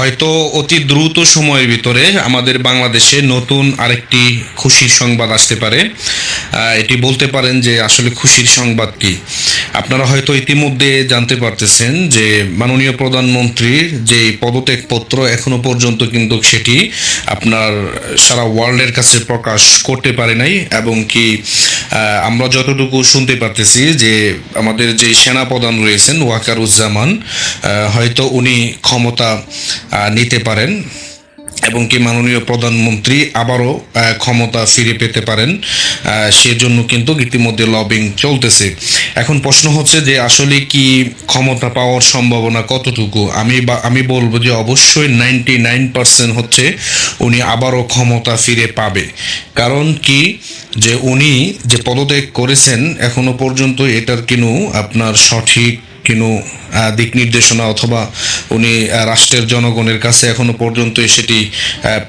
হয়তো অতি দ্রুত সময়ের ভিতরে আমাদের বাংলাদেশে নতুন আরেকটি খুশির সংবাদ আসতে পারে। এটি বলতে পারেন যে আসলে খুশির সংবাদ কি? আপনারা হয়তো ইতিমধ্যে জানতে পারতেছেন যে মাননীয় প্রধানমন্ত্রীর যে পদত্যাগপত্র এখনও পর্যন্ত কিন্তু সেটি আপনার সারা ওয়ার্ল্ডের কাছে প্রকাশ করতে পারে নাই এবং কি আমরা যতটুকু শুনতে পারতেছি যে আমাদের যে সেনাপ্রধান রয়েছেন ওয়াকারুজ্জামান হয়তো উনি ক্ষমতা নিতে পারেন। এবং কি মাননীয় প্রধানমন্ত্রী আবারও ক্ষমতা ফিরে পেতে পারেন। সেজন্য কিন্তু ইতিমধ্যে লবিং চলতেছে। এখন প্রশ্ন হচ্ছে যে আসলে কি ক্ষমতা পাওয়ার সম্ভাবনা কতটুকু? আমি বা- আমি বলব যে অবশ্যই নাইনটি নাইন পার্সেন্ট হচ্ছে উনি আবারও ক্ষমতা ফিরে পাবে। কারণ কি? যে উনি যে পদত্যাগ করেছেন, এখনও পর্যন্ত এটার কিনু আপনার সঠিক কিনু দিক নির্দেশনা অথবা উনি রাষ্ট্রের জনগণের কাছে এখনও পর্যন্ত সেটি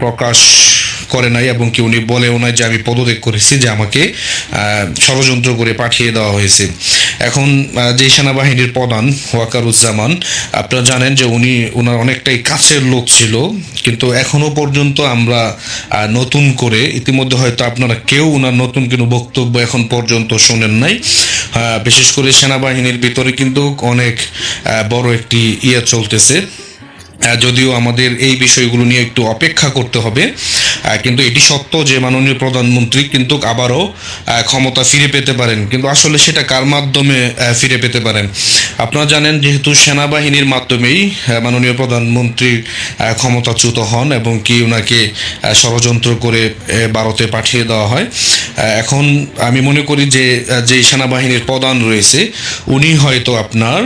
প্রকাশ করে নাই এবং কি উনি বলেও নাই যে আমি পদত্যাগ করেছি, যে আমাকে ষড়যন্ত্র করে পাঠিয়ে দেওয়া হয়েছে। এখন যে সেনাবাহিনীর প্রধান ওয়াকারুজ্জামান, আপনারা জানেন যে উনি ওনার অনেকটাই কাছের লোক ছিল, কিন্তু এখনও পর্যন্ত আমরা নতুন করে, ইতিমধ্যে হয়তো আপনারা কেউ ওনার নতুন কোনো বক্তব্য এখন পর্যন্ত শোনেন নাই। বিশেষ করে সেনাবাহিনীর ভিতরে কিন্তু অনেক বড় একটি ইয়ে চলতেছে। যদিও আমাদের এই বিষয়গুলো নিয়ে একটু অপেক্ষা করতে হবে। কিন্তু এটি সত্য যে মাননীয় প্রধানমন্ত্রী কিন্তু আবারও ক্ষমতা ফিরে পেতে পারেন। কিন্তু আসলে সেটা কার মাধ্যমে ফিরে পেতে পারেন? আপনারা জানেন যেহেতু সেনাবাহিনীর মাধ্যমেই মাননীয় প্রধানমন্ত্রী ক্ষমতাচ্যুত হন এবং কি ওনাকে ষড়যন্ত্র করে ভারতে পাঠিয়ে দেওয়া হয়। এখন আমি মনে করি যে যে সেনাবাহিনীর প্রধান রয়েছে, উনি হয়তো আপনার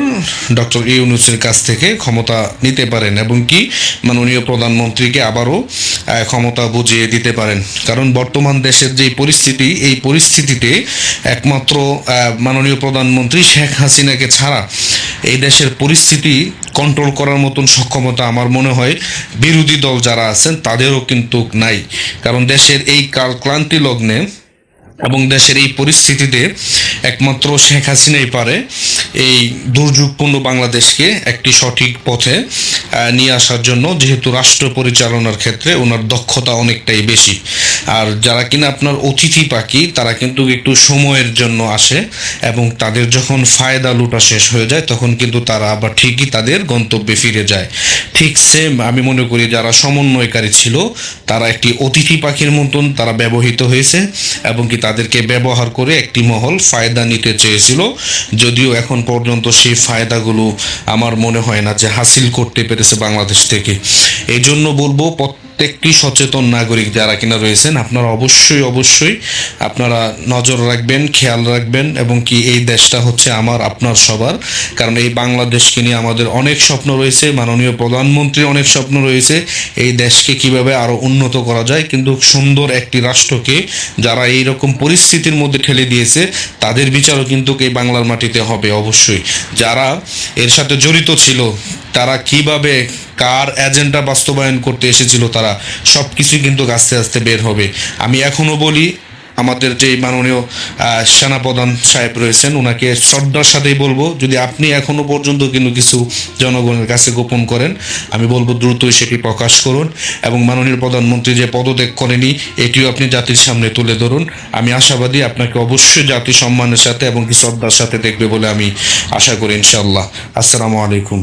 ডক্টর ইউনুসের কাছ থেকে ক্ষমতা নিতে পারেন এবং কি মাননীয় প্রধানমন্ত্রীকে আবারও ক্ষমতা বুঝিয়ে দিতে পারেন। কারণ বর্তমান দেশের যে পরিস্থিতি, এই পরিস্থিতিতে একমাত্র মাননীয় প্রধানমন্ত্রী শেখ হাসিনাকে ছাড়া এই দেশের পরিস্থিতি কন্ট্রোল করার মতন সক্ষমতা আমার মনে হয় বিরোধী দল যারা আছেন, তাদেরও কিন্তু নাই। কারণ দেশের এই কাল ক্লান্তি লগ্নে এবং দেশের এই পরিস্থিতিতে একমাত্র শেখ হাসিনাই পারে। এই দুর্যোগপূর্ণ বাংলাদেশকে একটি সঠিক পথে নিয়ে আসার জন্য যেহেতু রাষ্ট্র পরিচালনার ক্ষেত্রে ওনার দক্ষতা অনেকটাই বেশি। আর যারা কিনা আপনার অতিথি পাখি, তারা কিন্তু একটু সময়ের জন্য আসে এবং তাদের যখন ফায়দা লুটা শেষ হয়ে যায়, তখন কিন্তু তারা আবার ঠিকই তাদের গন্তব্যে ফিরে যায়। ঠিক সেম আমি মনে করি যারা সমন্বয়কারী ছিল, তারা একটি অতিথি পাখির মতন তারা ব্যবহৃত হয়েছে এবং কি তাদেরকে ব্যবহার করে একটি মহল ফায়দা নিতে চেয়েছিল। যদিও এখন পর্যন্ত সেই ফায়দাগুলো আমার মনে হয় না যে হাসিল করতে পেরেছে বাংলাদেশ থেকে। এই জন্য বলব প্রত্যেকটি সচেতন নাগরিক যারা কিনা রয়েছেন, আপনারা অবশ্যই অবশ্যই আপনারা নজর রাখবেন, খেয়াল রাখবেন এবং কি এই দেশটা হচ্ছে আমার, আপনার সবার। কারণ এই বাংলাদেশকে নিয়ে আমাদের অনেক স্বপ্ন রয়েছে, মাননীয় প্রধানমন্ত্রীর অনেক স্বপ্ন রয়েছে, এই দেশকে কীভাবে আরও উন্নত করা যায়। কিন্তু সুন্দর একটি রাষ্ট্রকে যারা এই রকম পরিস্থিতির মধ্যে ঠেলে দিয়েছে, তাদের বিচারও কিন্তু এই বাংলার মাটিতে হবে অবশ্যই। যারা এর সাথে জড়িত ছিল, তারা কীভাবে কার এজেন্ডা বাস্তবায়ন করতে এসেছিল তারা সব কিছুই কিন্তু আস্তে আস্তে বের হবে। আমি এখনও বলি, আমাদের যে মাননীয় সেনাপ্রধান সাহেব রয়েছেন ওনাকে শ্রদ্ধার সাথেই বলব, যদি আপনি এখনও পর্যন্ত কিন্তু কিছু জনগণের কাছে গোপন করেন, আমি বলব দ্রুতই সেটি প্রকাশ করুন এবং মাননীয় প্রধানমন্ত্রী যে পদত্যাগ করেনি, এটিও আপনি জাতির সামনে তুলে ধরুন। আমি আশাবাদী আপনাকে অবশ্যই জাতি সম্মানের সাথে এবং কি শ্রদ্ধার সাথে দেখবে বলে আমি আশা করি ইনশাল্লাহ আসসালামু আলাইকুম।